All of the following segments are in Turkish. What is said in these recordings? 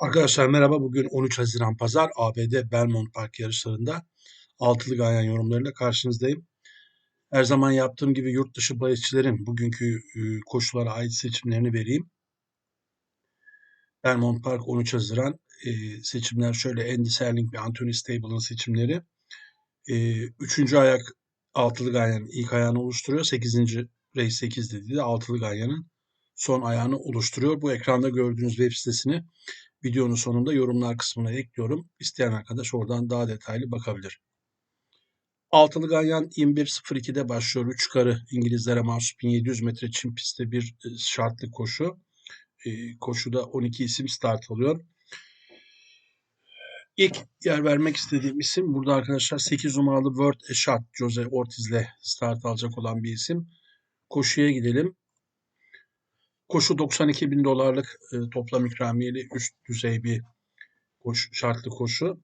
Arkadaşlar merhaba. Bugün 13 Haziran Pazar ABD Belmont Park yarışlarında altılı ganyan yorumlarıyla karşınızdayım. Her zaman yaptığım gibi yurt dışı bahisçilerin bugünkü e, koşulara ait seçimlerini vereyim. Belmont Park 13 Haziran e, seçimler şöyle Andy Serling ve Anthony Stable'ın seçimleri. E, üçüncü ayak altılı ganyanın ilk ayağını oluşturuyor. Sekizinci race 8 dediği de altılı ganyanın son ayağını oluşturuyor. Bu ekranda gördüğünüz web sitesini videonun sonunda yorumlar kısmına ekliyorum. İsteyen arkadaş oradan daha detaylı bakabilir. Altılı Ganyan 21.02'de başlıyor. 3 karı İngilizlere mahsus 1700 metre çim pistte bir e, şartlı koşu. E, koşuda 12 isim start alıyor. İlk yer vermek istediğim isim burada arkadaşlar 8 numaralı World Shot Jose Ortiz'le start alacak olan bir isim. Koşuya gidelim. Koşu 92 bin dolarlık e, toplam ikramiyeli üst düzey bir koşu, şartlı koşu.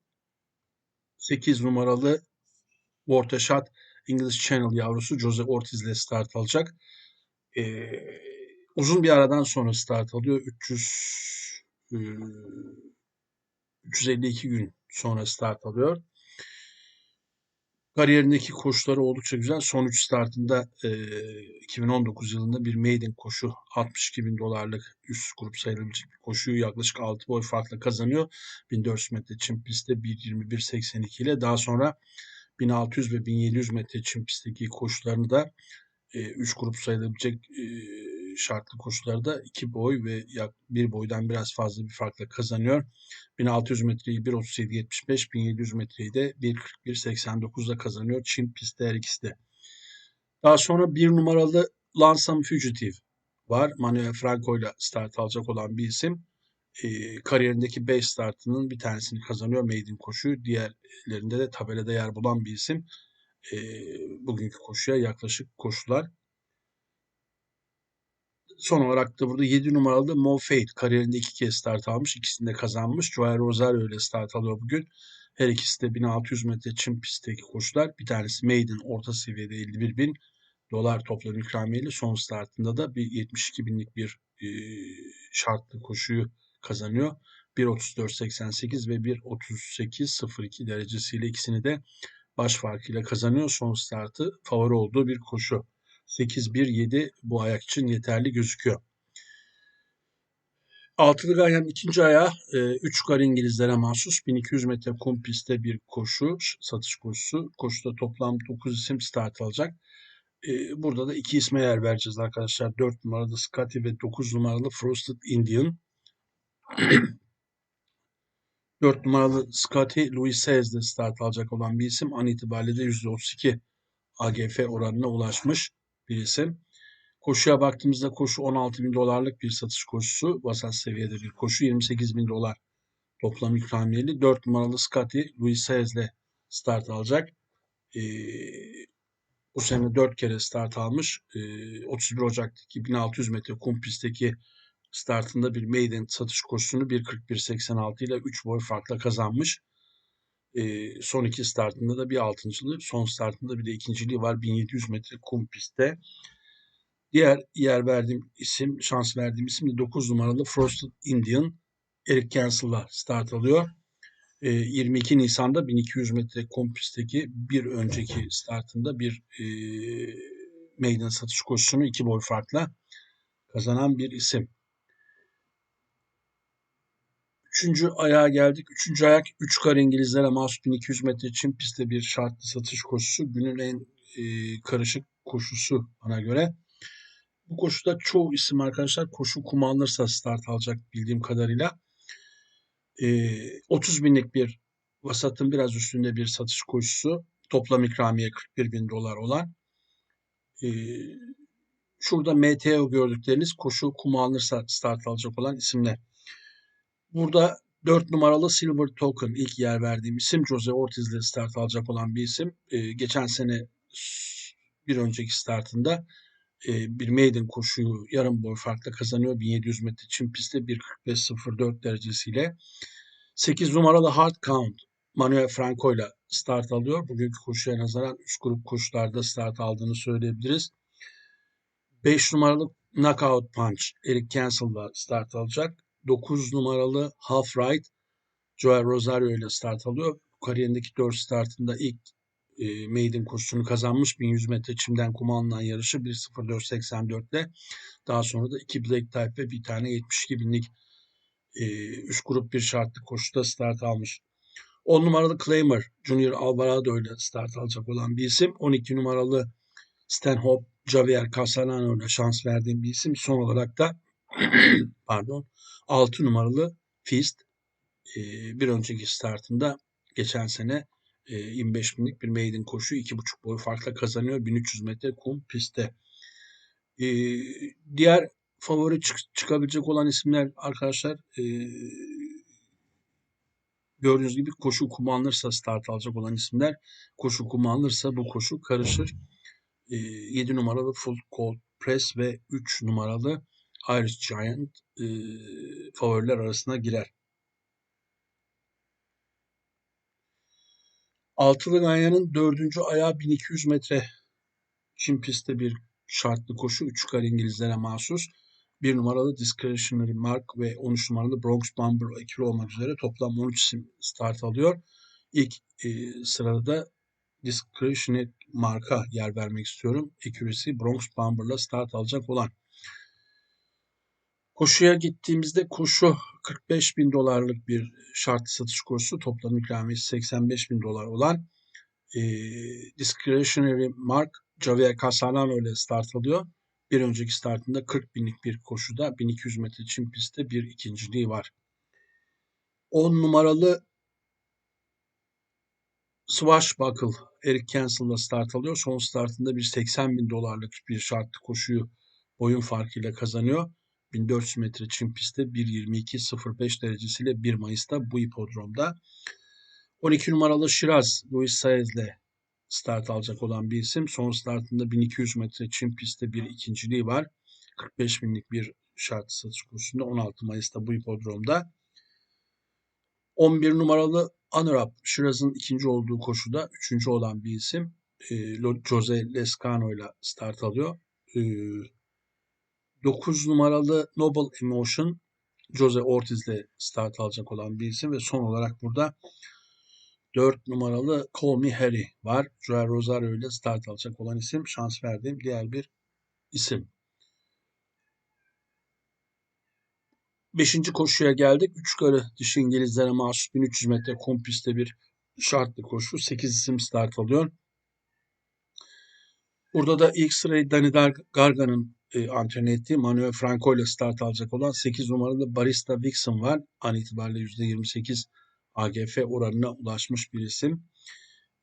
8 numaralı Watershot English Channel yavrusu Jose Ortiz ile start alacak. E, uzun bir aradan sonra start alıyor. 300 e, 352 gün sonra start alıyor. Kariyerindeki koşuları oldukça güzel. Son 3 startında e, 2019 yılında bir maiden koşu 62 bin dolarlık üst grup sayılabilecek bir koşuyu yaklaşık 6 boy farkla kazanıyor. 1400 metre çim pistte 1.21.82 ile daha sonra 1600 ve 1700 metre çim pistteki koşularını da 3 e, grup sayılabilecek e, şartlı koşularda 2 boy ve bir boydan biraz fazla bir farkla kazanıyor. 1600 metreyi 1.37.75, 1700 metreyi de 1.41.89'da kazanıyor. Çin pistte her ikisi de. Daha sonra bir numaralı Lansam Fugitive var. Manuel Franco ile start alacak olan bir isim. E, kariyerindeki 5 startının bir tanesini kazanıyor maiden koşuyu. Diğerlerinde de tabelada yer bulan bir isim. E, bugünkü koşuya yaklaşık koşular. Son olarak da burada 7 numaralı Mo Fate kariyerinde iki kez start almış. ikisini de kazanmış. Joel Rosario ile start alıyor bugün. Her ikisi de 1600 metre çim pistteki koşular. Bir tanesi Maiden orta seviyede 51 bin dolar toplam ikramiyeli. Son startında da bir 72 binlik bir e, şartlı koşuyu kazanıyor. 1.34.88 ve 1.38.02 derecesiyle ikisini de baş farkıyla kazanıyor. Son startı favori olduğu bir koşu. 8-1-7 bu ayak için yeterli gözüküyor. Altılı Ganyan'ın ikinci ayağı 3 e, kar İngilizlere mahsus 1200 metre kum pistte bir koşu, satış koşusu. Koşuda toplam 9 isim start alacak. E, burada da iki isme yer vereceğiz arkadaşlar. 4 numaralı Scotty ve 9 numaralı Frosted Indian. 4 numaralı Scotty Louis Saez'de start alacak olan bir isim. An itibariyle de %32 AGF oranına ulaşmış bir isim. Koşuya baktığımızda koşu 16 bin dolarlık bir satış koşusu. Vasat seviyede bir koşu. 28 bin dolar toplam ikramiyeli. 4 numaralı Scotty Luis Saez'le start alacak. Ee, bu sene 4 kere start almış. Ee, 31 Ocak'taki 1600 metre kum pistteki startında bir maiden satış koşusunu 1.41.86 ile 3 boy farkla kazanmış. E, son iki startında da bir altıncılığı, son startında bir de ikinciliği var 1700 metre kum pistte. Diğer yer verdiğim isim, şans verdiğim isim de 9 numaralı Frosted Indian. Eric Cancel'la start alıyor. E, 22 Nisan'da 1200 metre kum pistteki bir önceki startında bir e, maiden satış koşusunu iki boy farkla kazanan bir isim. Üçüncü ayağa geldik. Üçüncü ayak 3 kar İngilizlere mahsus 1200 metre çim pistte bir şartlı satış koşusu. Günün en e, karışık koşusu bana göre. Bu koşuda çoğu isim arkadaşlar koşu kuma alırsa start alacak bildiğim kadarıyla. E, 30 binlik bir vasatın biraz üstünde bir satış koşusu. Toplam ikramiye 41 bin dolar olan. E, şurada MTO gördükleriniz koşu kuma alırsa start alacak olan isimler. Burada 4 numaralı Silver Token ilk yer verdiğim isim Jose Ortiz start alacak olan bir isim. E, geçen sene bir önceki startında e, bir maiden koşuyu yarım boy farkla kazanıyor. 1700 metre çim pistte 1.45.04 derecesiyle. 8 numaralı Hard Count Manuel Franco ile start alıyor. Bugünkü koşuya nazaran üst grup koşularda start aldığını söyleyebiliriz. 5 numaralı Knockout Punch Eric Cancel'la start alacak. 9 numaralı Half Right Joel Rosario ile start alıyor. Kariyerindeki 4 startında ilk e, maiden koşusunu kazanmış. 1100 metre çimden kuma alınan yarışı 1.04.84 ile daha sonra da 2 Black Type ve bir tane 72 binlik e, üst grup bir şartlı koşuda start almış. 10 numaralı Claimer Junior Alvarado ile start alacak olan bir isim. 12 numaralı Stanhope Javier Castellano ile şans verdiğim bir isim. Son olarak da pardon 6 numaralı Fist e, bir önceki startında geçen sene e, 25 binlik bir maiden koşu 2,5 boy farkla kazanıyor. 1300 metre kum pistte. E, diğer favori çık çıkabilecek olan isimler arkadaşlar e, gördüğünüz gibi koşu kumanlırsa start alacak olan isimler koşu kumanlırsa bu koşu karışır. E, 7 numaralı Full Cold Press ve 3 numaralı Irish Giant e, favoriler arasına girer. Altılı Ganyan'ın dördüncü ayağı 1200 metre Çin pistte bir şartlı koşu. Üç kare İngilizlere mahsus. Bir numaralı Discretionary Mark ve 13 numaralı Bronx Bomber ekili olmak üzere toplam 13 isim start alıyor. İlk e, sırada da Discretionary Mark'a yer vermek istiyorum. Ekürisi Bronx Bomber'la start alacak olan. Koşuya gittiğimizde koşu 45 bin dolarlık bir şart satış koşusu toplam ikramiyesi 85 bin dolar olan e, Discretionary Mark Javier Casalano ile start alıyor. Bir önceki startında 40 binlik bir koşuda 1200 metre çim pistte bir ikinciliği var. 10 numaralı Swashbuckle Eric Cancel'la start alıyor. Son startında bir 80 bin dolarlık bir şartlı koşuyu boyun farkıyla kazanıyor. 1400 metre çim pistte 1.22.05 derecesiyle 1 Mayıs'ta bu hipodromda. 12 numaralı Şiraz Luis Saez ile start alacak olan bir isim. Son startında 1200 metre çim pistte bir ikinciliği var. 45 binlik bir şart satış kursunda 16 Mayıs'ta bu hipodromda. 11 numaralı Anurab Şiraz'ın ikinci olduğu koşuda üçüncü olan bir isim. E, Jose Lescano ile start alıyor. E, 9 numaralı Noble Emotion Jose Ortiz ile start alacak olan bir isim ve son olarak burada 4 numaralı Call Me Harry var. Joel Rosario ile start alacak olan isim. Şans verdiğim diğer bir isim. Beşinci koşuya geldik. Üç karı dişi İngilizlere mahsus 1300 metre kum pistte bir şartlı koşu. 8 isim start alıyor. Burada da ilk sırayı Dani Garga'nın e, antrenör ettiği Manuel Franco ile start alacak olan 8 numaralı Barista Vixen var. An itibariyle %28 AGF oranına ulaşmış bir isim.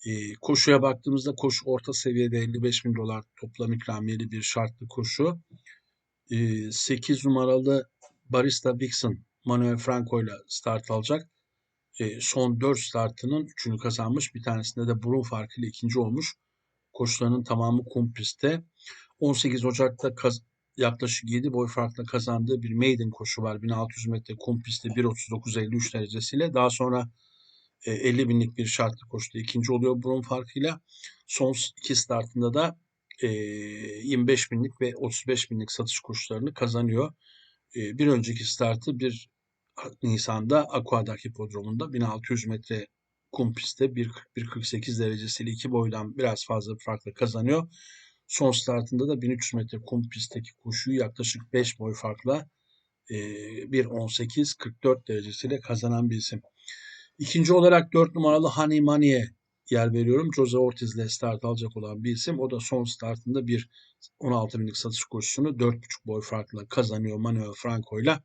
E, koşuya baktığımızda koşu orta seviyede 55 bin dolar toplam ikramiyeli bir şartlı koşu. E, 8 numaralı Barista Vixen Manuel Franco ile start alacak. E, son 4 startının 3'ünü kazanmış. Bir tanesinde de burun farkıyla ikinci olmuş. Koşularının tamamı kum pistte. 18 Ocak'ta kaz yaklaşık 7 boy farkla kazandığı bir maiden koşu var. 1600 metre kum pistte 1.39.53 derecesiyle. Daha sonra 50 e, binlik bir şartlı koşuda ikinci oluyor burun farkıyla. Son iki startında da 25 e, binlik ve 35 binlik satış koşularını kazanıyor. E, bir önceki startı bir Nisan'da Aquadak Hipodromu'nda 1600 metre kum pistte 1.41.48 derecesiyle iki boydan biraz fazla farkla kazanıyor. Son startında da 1300 metre kum pistteki koşuyu yaklaşık 5 boy farkla e, 1.18-44 derecesiyle kazanan bir isim. İkinci olarak 4 numaralı Honey Money'e yer veriyorum. Jose Ortiz ile start alacak olan bir isim. O da son startında bir 16 binlik satış koşusunu 4.5 boy farkla kazanıyor Manuel Franco ile.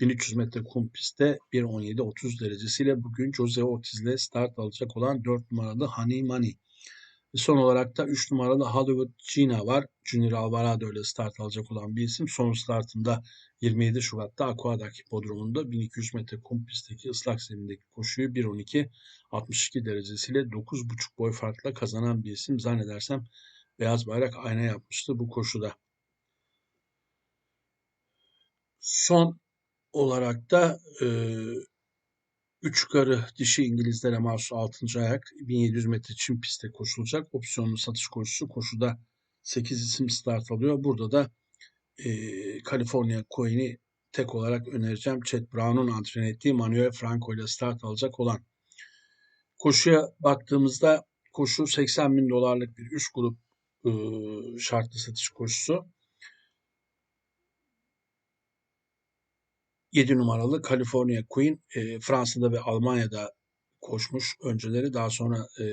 1300 metre kum pistte 1.17-30 derecesiyle bugün Jose Ortiz ile start alacak olan 4 numaralı Honey Son olarak da 3 numaralı Hollywood Gina var. Junior Alvarado ile start alacak olan bir isim. Son startında 27 Şubat'ta Aquadak Bodrum'unda 1200 metre kum pistteki ıslak zemindeki koşuyu 1.12-62 derecesiyle 9.5 boy farkla kazanan bir isim. Zannedersem beyaz bayrak ayna yapmıştı bu koşuda. Son olarak da e, Üç yukarı dişi İngilizlere mahsus 6. ayak 1700 metre çim pistte koşulacak. Opsiyonlu satış koşusu. Koşuda 8 isim start alıyor. Burada da e, California Coin'i tek olarak önereceğim Chet Brown'un antren ettiği Manuel Franco ile start alacak olan. Koşuya baktığımızda koşu 80 bin dolarlık bir üst grup e, şartlı satış koşusu. 7 numaralı California Queen e, Fransa'da ve Almanya'da koşmuş önceleri. Daha sonra e,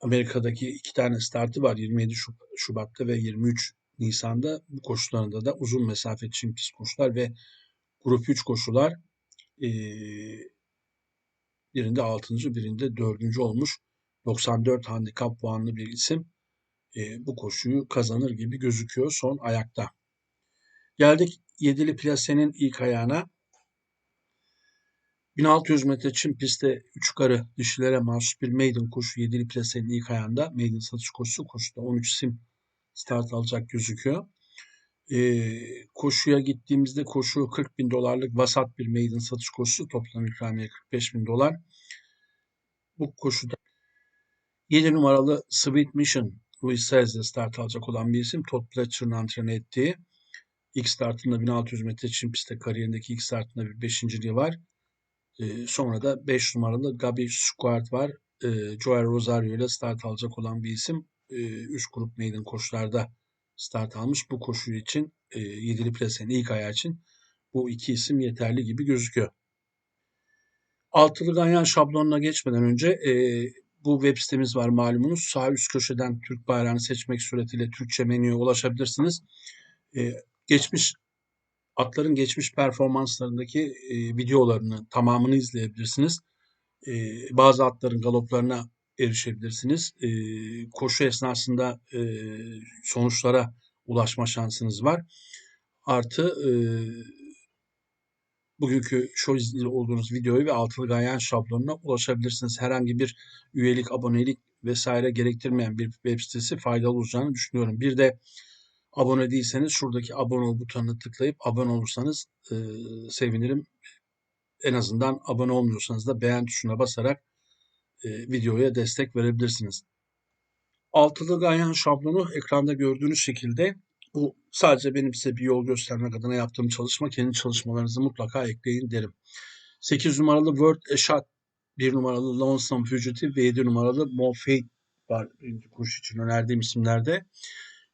Amerika'daki iki tane startı var 27 Şubat'ta ve 23 Nisan'da. Bu koşularında da uzun mesafe çim pist koşular ve grup 3 koşular e, birinde 6. birinde 4. olmuş. 94 handikap puanlı bir isim e, bu koşuyu kazanır gibi gözüküyor son ayakta. Geldik yedili plasenin ilk ayağına. 1600 metre çim pistte 3 yukarı dişilere mahsus bir maiden koşu yedili plasenin ilk ayağında. Maiden satış koşusu koşuda 13 sim start alacak gözüküyor. Ee, koşuya gittiğimizde koşu 40 bin dolarlık vasat bir maiden satış koşusu. Toplam ikramiye 45 bin dolar. Bu koşuda 7 numaralı Sweet Mission Louis Saez'de start alacak olan bir isim. Todd Pletcher'ın antren ettiği. İlk startında 1600 metre çim pistte kariyerindeki ilk startında bir beşinciliği var. E, sonra da 5 numaralı Gabi Squart var. E, Joel Rosario ile start alacak olan bir isim. E, üst grup maiden koşularda start almış. Bu koşu için e, yedili plasenin ilk ayağı için bu iki isim yeterli gibi gözüküyor. Altılı ganyan şablonuna geçmeden önce e, bu web sitemiz var malumunuz. Sağ üst köşeden Türk bayrağını seçmek suretiyle Türkçe menüye ulaşabilirsiniz. E, geçmiş atların geçmiş performanslarındaki e, videolarını tamamını izleyebilirsiniz. E, bazı atların galoplarına erişebilirsiniz. E, koşu esnasında e, sonuçlara ulaşma şansınız var. Artı e, bugünkü izli olduğunuz videoyu ve altılı ganyan şablonuna ulaşabilirsiniz. Herhangi bir üyelik, abonelik vesaire gerektirmeyen bir web sitesi faydalı olacağını düşünüyorum. Bir de abone değilseniz şuradaki abone ol butonuna tıklayıp abone olursanız e, sevinirim. En azından abone olmuyorsanız da beğen tuşuna basarak e, videoya destek verebilirsiniz. Altılı ganyan şablonu ekranda gördüğünüz şekilde bu sadece benim size bir yol göstermek adına yaptığım çalışma. Kendi çalışmalarınızı mutlaka ekleyin derim. 8 numaralı Word Eşat, 1 numaralı Lonesome Fugitive ve 7 numaralı Mo Fate var kuş için önerdiğim isimlerde.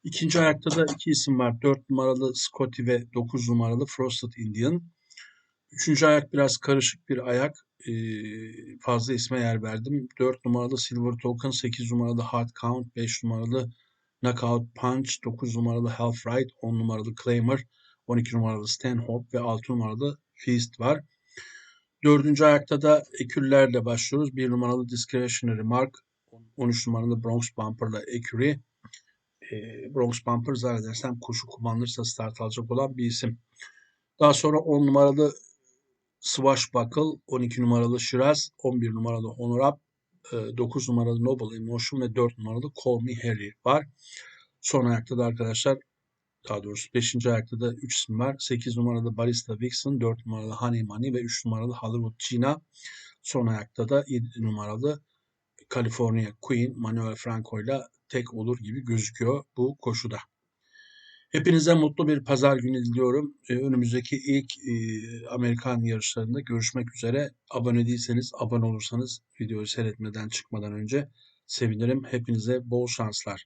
İkinci ayakta da iki isim var. 4 numaralı Scotty ve 9 numaralı Frosted Indian. Üçüncü ayak biraz karışık bir ayak. Ee, fazla isme yer verdim. 4 numaralı Silver Token, 8 numaralı Hard Count, 5 numaralı Knockout Punch, 9 numaralı Half Right, 10 numaralı Claimer, 12 numaralı Stanhope ve 6 numaralı Feast var. Dördüncü ayakta da ekürlerle başlıyoruz. 1 numaralı Discretionary Mark, 13 numaralı Bronx Bumper'la Ecury, e, Bronx Bumper zannedersem koşu kullanılırsa start alacak olan bir isim. Daha sonra 10 numaralı Swashbuckle, 12 numaralı Shiraz, 11 numaralı Honor Up, 9 numaralı Noble Emotion ve 4 numaralı Call Me Harry var. Son ayakta da arkadaşlar daha doğrusu 5. ayakta da 3 isim var. 8 numaralı Barista Vixen, 4 numaralı Honey Money ve 3 numaralı Hollywood Gina. Son ayakta da 7 numaralı California Queen Manuel Franco ile tek olur gibi gözüküyor bu koşuda. Hepinize mutlu bir pazar günü diliyorum. Ee, önümüzdeki ilk e, Amerikan yarışlarında görüşmek üzere. Abone değilseniz, abone olursanız videoyu seyretmeden çıkmadan önce sevinirim. Hepinize bol şanslar.